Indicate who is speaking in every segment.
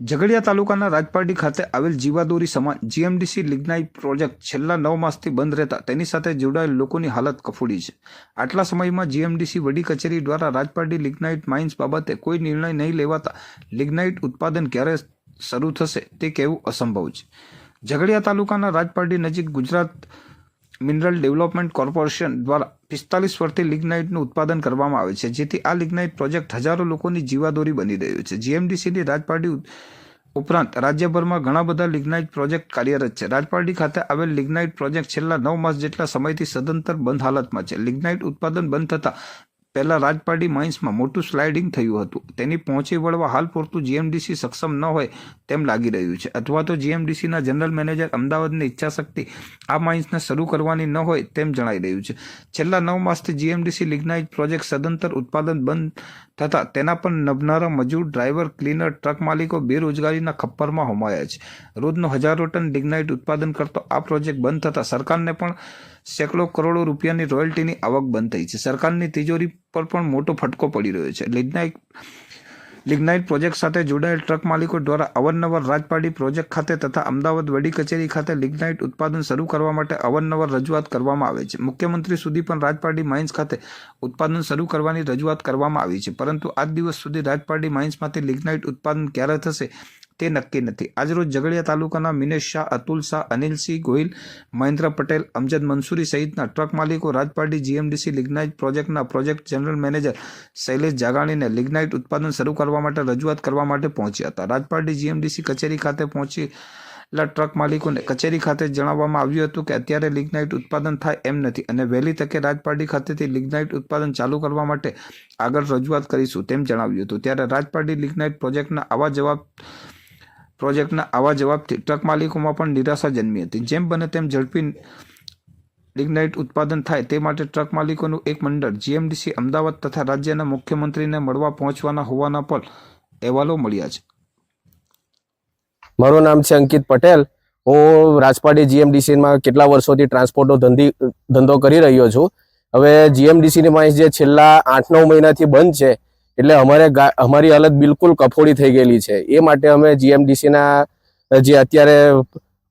Speaker 1: ઝઘડિયા તાલુકાના રાજપારડી ખાતે આવેલ જીવાદોરી સમાન જીએમડીસી લિગ્નાઇટ પ્રોજેક્ટ છેલ્લા નવ માસથી બંધ રહેતા તેની સાથે જોડાયેલ લોકોની હાલત કફોડી છે. આટલા સમયમાં જીએમડીસી વડી કચેરી દ્વારા રાજપારડી લિગ્નાઇટ માઇન્સ બાબતે કોઈ નિર્ણય નહીં લેવાતા લિગ્નાઇટ ઉત્પાદન ક્યારે શરૂ થશે તે કહેવું અસંભવ છે. ઝઘડિયા તાલુકાના રાજપારડી નજીક ગુજરાત મિનરલ ડેવલપમેન્ટ કોર્પોરેશન દ્વારા પિસ્તાલીસ વર્ષથી લિગ્નાઇટનું ઉત્પાદન કરવામાં આવે છે, જેથી આ લિગ્નાઇટ પ્રોજેક્ટ હજારો લોકોની જીવાદોરી બની રહ્યો છે. જીએમડીસીની રાજપારડી ઉપરાંત રાજ્યભરમાં ઘણા બધા લિગ્નાઇટ પ્રોજેક્ટ કાર્યરત છે. રાજપારડી ખાતે આવેલ લિગ્નાઇટ પ્રોજેક્ટ છેલ્લા નવ માસ જેટલા સમયથી સદંતર બંધ હાલતમાં છે. લિગ્નાઇટ ઉત્પાદન બંધ થતાં પહેલા રાજપાડી માઇન્સમાં મોટું સ્લાઇડિંગ થયું હતું. તેની પહોંચી વળવા હાલ પૂરતું જીએમડીસી સક્ષમ ન હોય તેમ લાગી રહ્યું છે. અથવા તો જીએમડીસીના જનરલ મેનેજર અમદાવાદની ઈચ્છાશક્તિ આ માઇન્સને શરૂ કરવાની ન હોય તેમ જણાઈ રહ્યું છે. છેલ્લા નવ માસથી જીએમડીસી લિગ્નાઇટ પ્રોજેક્ટ સદંતર ઉત્પાદન બંધ થતાં તેના પર નભનારા મજૂર, ડ્રાઈવર, ક્લીનર, ટ્રક માલિકો બેરોજગારીના ખપ્પરમાં હોમાયા છે. રોજનો હજારો ટન લિગ્નાઇટ ઉત્પાદન કરતો આ પ્રોજેક્ટ બંધ થતાં સરકારને પણ સેંકડો કરોડો રૂપિયાની રોયલ્ટીની આવક બંધ થઈ છે. સરકારની તિજોરી પર પણ મોટો ફટકો પડી રહ્યો છે. લિગ્નાઇટ લિગ્નાઇટ પ્રોજેક્ટ સાથે જોડાયેલ ટ્રક માલિકો દ્વારા અવારનવાર રાજપાડી પ્રોજેક્ટ ખાતે તથા અમદાવાદ વડી કચેરી ખાતે લિગ્નાઇટ ઉત્પાદન શરૂ કરવા માટે અવારનવાર રજૂઆત કરવામાં આવે છે. મુખ્યમંત્રી સુધી પણ રાજપાડી માઇન્સ ખાતે ઉત્પાદન શરૂ કરવાની રજૂઆત કરવામાં આવી છે. પરંતુ આજ દિવસ સુધી રાજપાડી માઇન્સમાંથી લિગ્નાઇટ ઉત્પાદન ક્યારે થશે? તે નક્કી નથી. આજરોજ ઝઘડિયા તાલુકાના મિનેશ શાહ, અતુલ શાહ અનિલસિંહ ગોહિલ, મહેન્દ્ર પટેલ, અમજદ મંસૂરી સહિતના ટ્રક માલિકો રાજપારડી જીએમડીસી લિગ્નાઇટ પ્રોજેક્ટના પ્રોજેક્ટ જનરલ મેનેજર શૈલેષ જાગાણીને લિગ્નાઇટ ઉત્પાદન શરૂ કરવા માટે રજૂઆત કરવા માટે પહોંચ્યા હતા. રાજપારડી જીએમડીસી કચેરી ખાતે પહોંચેલા ટ્રક માલિકોને કચેરી ખાતે જણાવવામાં આવ્યું હતું કે અત્યારે લિગ્નાઇટ ઉત્પાદન થાય એમ નથી અને વહેલી તકે રાજપારડી ખાતેથી લિગ્નાઇટ ઉત્પાદન ચાલુ કરવા માટે આગળ રજૂઆત કરીશું તેમ જણાવ્યું હતું. ત્યારે રાજપારડી લિગ્નાઇટ પ્રોજેક્ટના આવા જવાબ પ્રોજેક્ટના આવા જવાબથી ટ્રક માલિકોમાં પણ નિરાશા જન્મી હતી. જેમ બને તેમ ઝડપી લિગ્નાઇટ ઉત્પાદન થાય તે માટે ટ્રક માલિકોનું એક મંડળ જીએમડીસી અમદાવાદ તથા રાજ્યના મુખ્યમંત્રીને મળવા પહોંચવાના હોવાના પણ અહેવાલો મળ્યા છે.
Speaker 2: મારું નામ છે અંકિત પટેલ. હું રાજપાડી જીએમડીસીમાં કેટલા વર્ષોથી ટ્રાન્સપોર્ટનો ધંધી, ધંધો કરી રહ્યો છું. હવે જીએમડીસીની માહિતી જે છેલ્લા આઠ નવ મહિનાથી બંધ છે એટલે અમારે અમારી હાલત બિલકુલ કફોડી થઈ ગયેલી છે. એ માટે અમે જીએમડીસીના જે અત્યારે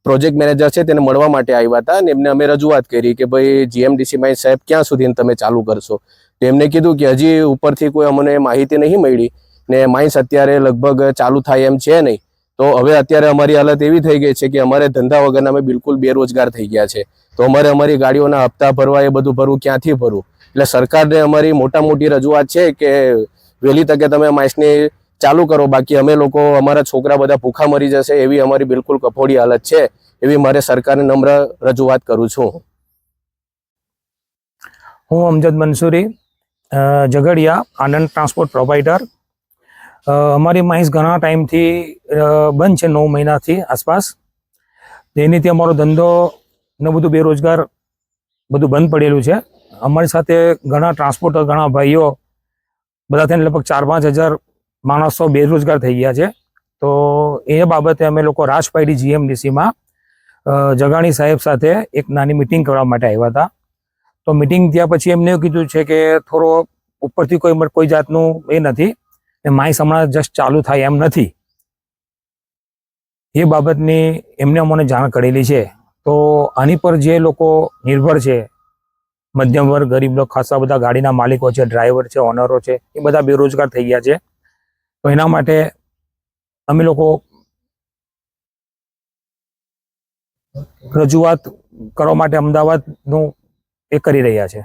Speaker 2: પ્રોજેક્ટ મેનેજર છે તેને મળવા માટે આવ્યા હતા અને એમને અમે રજૂઆત કરી કે ભાઈ જીએમડીસી માઈ સાહેબ ક્યાં સુધી તમે ચાલુ કરશો? તો એમને કીધું કે હજી ઉપરથી કોઈ અમને માહિતી નહીં મળી ને માઇન્સ અત્યારે લગભગ ચાલુ થાય એમ છે નહીં. તો હવે અત્યારે અમારી હાલત એવી થઈ ગઈ છે કે અમારે ધંધા વગરના અમે બિલકુલ બેરોજગાર થઈ ગયા છે. તો અમારે અમારી ગાડીઓના હપ્તા ભરવા એ બધું ભરવું ક્યાંથી ભરવું એટલે સરકારને અમારી મોટા મોટી રજૂઆત છે કે વહેલી તકે તમે માઇસની ચાલુ કરો. બાકી અમે લોકો, અમારા છોકરા બધા ભૂખા મરી જશે એવી અમારી બિલકુલ કફોડી હાલત છે, એવી મારે સરકારને નમ્ર રજૂઆત કરું છું.
Speaker 3: હું અમજદ મંસૂરી ઝઘડિયા, આનંદ ટ્રાન્સપોર્ટ પ્રોવાઈડર અમારી માઇન્સ ઘણા ટાઈમથી બંધ છે, નવ મહિનાથી આસપાસ. તેનીથી અમારો ધંધો ને બધું બેરોજગાર બધું બંધ પડેલું છે. અમારી સાથે ઘણા ટ્રાન્સપોર્ટર, ઘણા ભાઈઓ બધા થઈને લગભગ ચાર પાંચ હજાર માણસો બેરોજગાર થઈ ગયા છે. તો એ બાબતે અમે લોકો રાજપાઈડી જીએમડીસીમાં જગાણી સાહેબ સાથે એક નાની મિટિંગ કરવા માટે આવ્યા હતા. તો મિટિંગ થયા પછી એમને એવું કીધું છે કે થોડો ઉપરથી કોઈ કોઈ જાતનું એ નથી. એ માઇસ હમણાં જસ્ટ ચાલુ થાય એમ નથી. એ બાબતની એમને અમને જાણ કરેલી છે. તો આની પર જે લોકો નિર્ભર છે મધ્યમ વર્ગ, ગરીબ લોકો, ખાસા બધા ગાડીના માલિકો છે ડ્રાઈવર છે ઓનરો છે, એ બધા બેરોજગાર થઈ ગયા છે. તો એના માટે અમે લોકો રજૂઆત કરવા માટે અમદાવાદનું એ કરી રહ્યા છે.